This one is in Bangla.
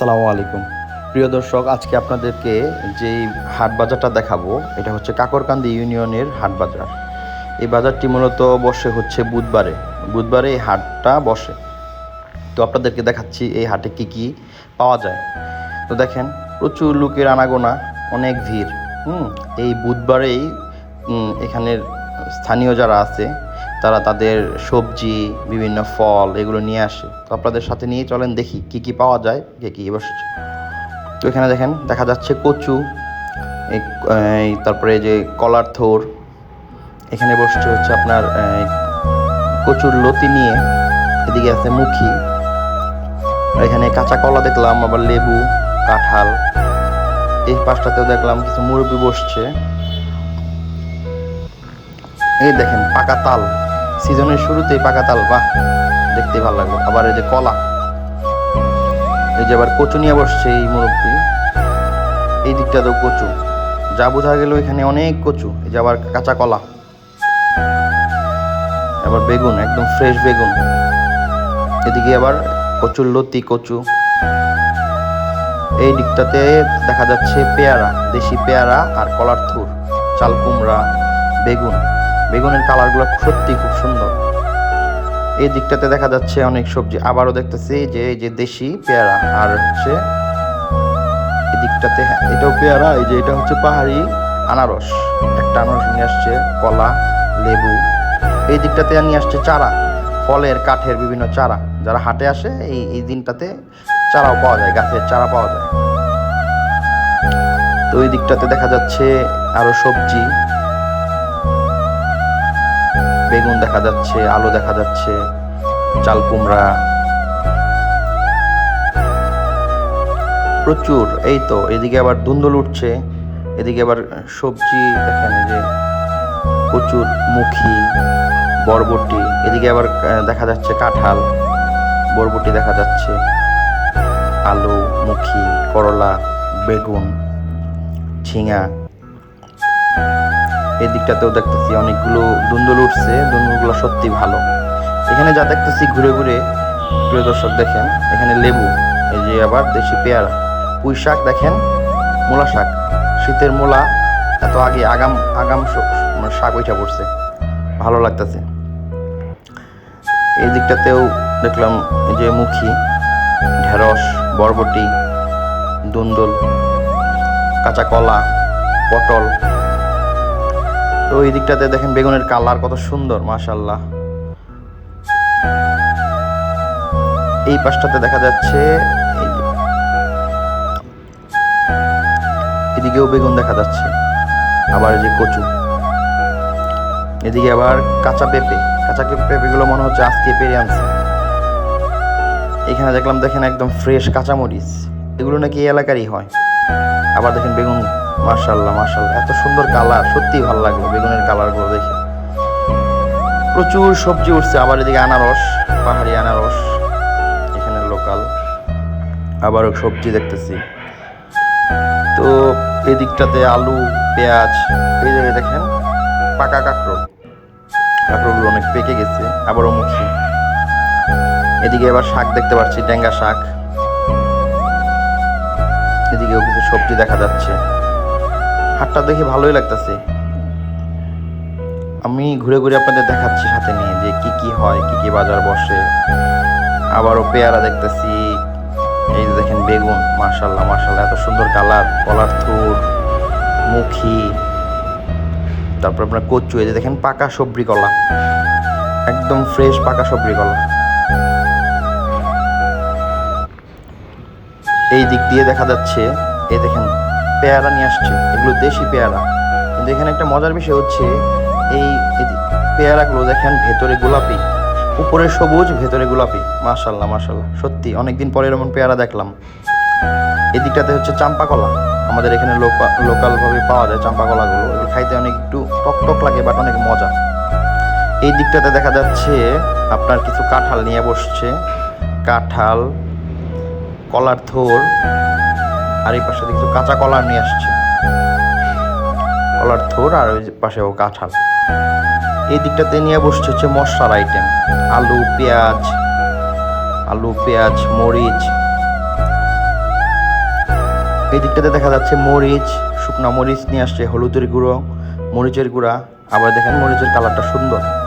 আসসালামু আলাইকুম। প্রিয় দর্শক, আজকে আপনাদেরকে যেই হাট বাজারটা দেখাবো, এটা হচ্ছে কাকরকান্দি ইউনিয়নের হাট বাজার। এই বাজারটি মূলত বসে হচ্ছে বুধবারে। বুধবারে এই হাটটা বসে। তো আপনাদেরকে দেখাচ্ছি এই হাটে কি কি পাওয়া যায়। তো দেখেন, প্রচুর লোকের আনাগোনা, অনেক ভিড়। হুম, এই বুধবারেই এখানের স্থানীয় যারা আছে তারা তাদের সবজি, বিভিন্ন ফল এগুলো নিয়ে আসে। তো আপনাদের সাথে নিয়ে চলেন দেখি কি কি পাওয়া যায়, কে কি বসেছে তো এখানে দেখেন, দেখা যাচ্ছে কচু এই, তারপরে যে কলার থোর, এখানে বসছে হচ্ছে আপনার কচুর লতি নিয়ে, এদিকে আছে মুখী এখানে কাঁচা কলা দেখলাম, আবার লেবু, কাঁঠাল, এই পাশটাতেও দেখলাম কিছু মুরব্বি বসছে। এই দেখেন, পাকা তাল। সিজনের শুরুতেই পাকা তাল, বাহ দেখতে ভালো লাগল। আবার এই যে কলা, এই যে আবার কচু নিয়ে বসছে এই মুরব্বি, এই দিকটা তো কচু। যা বোঝা গেল এখানে অনেক কচু, এই যে আবার কাঁচা কলা। আবার বেগুন, একদম ফ্রেশ বেগুন। এদিকে আবার কচুর লতি, কচু। এই দিকটাতে দেখা যাচ্ছে পেয়ারা, দেশি পেয়ারা আর কলার থুর, চাল কুমড়া, বেগুন। বেগুনের কালারগুলো সত্যি খুব সুন্দর। এই দিকটাতে দেখা যাচ্ছে অনেক সবজি। আবারও দেখতেছি যে এই যে দেশি পেয়ারা আর হচ্ছে এই দিকটাতে হ্যাঁ এটাও পেয়ারা, এই যে এটা হচ্ছে পাহাড়ি আনারস। একটা আনারস নিয়ে আসছে, কলা, লেবু। এই দিকটাতে নিয়ে আসছে চারা, ফলের, কাঠের বিভিন্ন চারা। যারা হাটে আসে, এই এই দিনটাতে চারাও পাওয়া যায়, গাছের চারা পাওয়া যায়। তো এই দিকটাতে দেখা যাচ্ছে আরও সবজি। বেগুন দেখা যাচ্ছে, আলু দেখা যাচ্ছে, চাল কুমড়া। প্রচুর, এই তো, এদিকে আবার ধুন্দুল উঠছে, এদিকে আবার সবজি, দেখেন যে প্রচুর মুখী, বরবটি, এদিকে আবার দেখা যাচ্ছে কাঁঠাল, বরবটি দেখা যাচ্ছে, আলু, মুখী, করলা, বেগুন, ঝিঙা। এই দিকটাতেও দেখতেছি অনেকগুলো দুন্দুল উঠছে, দুন্দুলগুলো সত্যি ভালো। এখানে যা দেখতেছি ঘুরে ঘুরে, প্রিয় দর্শক দেখেন, এখানে লেবু, এই যে আবার দেশি পেয়ারা। পুঁই শাক দেখেন, মূলা শাক, শীতের মূলা, এত আগে আগাম আগাম মানে শাক ওইটা পড়ছে, ভালো লাগতেছে। এই দিকটাতেও দেখলাম এই যে মুখি, ঢেঁড়স, বরবটি, দুন্দুল, কাঁচা কলা, পটল। তো এই দিকটাতে দেখেন বেগুনের কালার কত সুন্দর মাশাল্লাহ এই পাশটাতে দেখা যাচ্ছে এদিকেও বেগুন দেখা যাচ্ছে, আবার যে কচু। এদিকে আবার কাঁচা পেঁপে, কাঁচা পেঁপেগুলো মনে হচ্ছে আজকে পেরে আনছে। এখানে দেখলাম দেখেন একদম ফ্রেশ কাঁচামরিচ, এগুলো নাকি এলাকারই হয়। আবার দেখেন বেগুন মার্শাল্লাহ মার্শাল্লাহ এত সুন্দর কালার সত্যি ভালো লাগল বেগুনের কালারগুলো দেখে। প্রচুর সবজি উঠছে, আবার এদিকে আনারস, পাহাড়ি আনারস, এখানে লোকাল। আবারও সবজি দেখতেছি। তো এদিকটাতে আলু, পেঁয়াজ, এই জায়গায় দেখেন, পাকা কাঁকরোল। কাঁকরোলগুলো অনেক পেকে গেছে, আবারও মুখী। এদিকে আবার শাক দেখতে পাচ্ছি ডেঙ্গা শাক। এদিকেও কিছু সবজি দেখা যাচ্ছে। হাটটা দেখে ভালোই লাগতেছে। আমি ঘুরে ঘুরে আপনাদের দেখাচ্ছি সাথে নিয়ে যে কি কি হয়, কি কি বাজার বসে। আবারও পেয়ারা দেখতেছি, এই যে দেখেন বেগুন মার্শাল্লাহ মার্শাল্লাহ এত সুন্দর কালার, কলার থুর, মুখী। তারপর আপনার কচু, এই যে দেখেন পাকা সবজি কলা, একদম ফ্রেশ পাকা সবজি কলা। এই দিক দিয়ে দেখা যাচ্ছে, এই দেখেন পেয়ারা নিয়ে আসছে। এগুলো দেশি পেয়ারা। কিন্তু এখানে একটা মজার বিষয় হচ্ছে, এই পেয়ারাগুলো দেখেন ভেতরে গোলাপি, উপরে সবুজ, ভেতরে গোলাপি। মাশাল্লাহ মাশাল্লাহ সত্যি। অনেকদিন পরে এরকম পেয়ারা দেখলাম। এদিকটাতে হচ্ছে চাম্পা কলা আমাদের এখানে লোকালভাবে পাওয়া যায় চাম্পা কলাগুলো খাইতে অনেক একটু টক টক লাগে বাট অনেক মজা। এই দিকটাতে দেখা যাচ্ছে, আপনার কিছু কাঁঠাল নিয়ে বসছে। কাঁঠাল, কলার থোর আর এই পাশে কিছু কাঁচা কলা নিয়ে আসছে। কলার থোর আর ওই পাশে ও কাঁঠাল। এই দিকটাতে নিয়ে বসছে হচ্ছে মশলার আইটেম আলু, পেঁয়াজ আলু, পেঁয়াজ, মরিচ। এই দিকটাতে দেখা যাচ্ছে মরিচ, শুকনা মরিচ নিয়ে আসছে, হলুদের গুঁড়ো, মরিচের গুঁড়া। আবার দেখেন মরিচের কালারটা সুন্দর।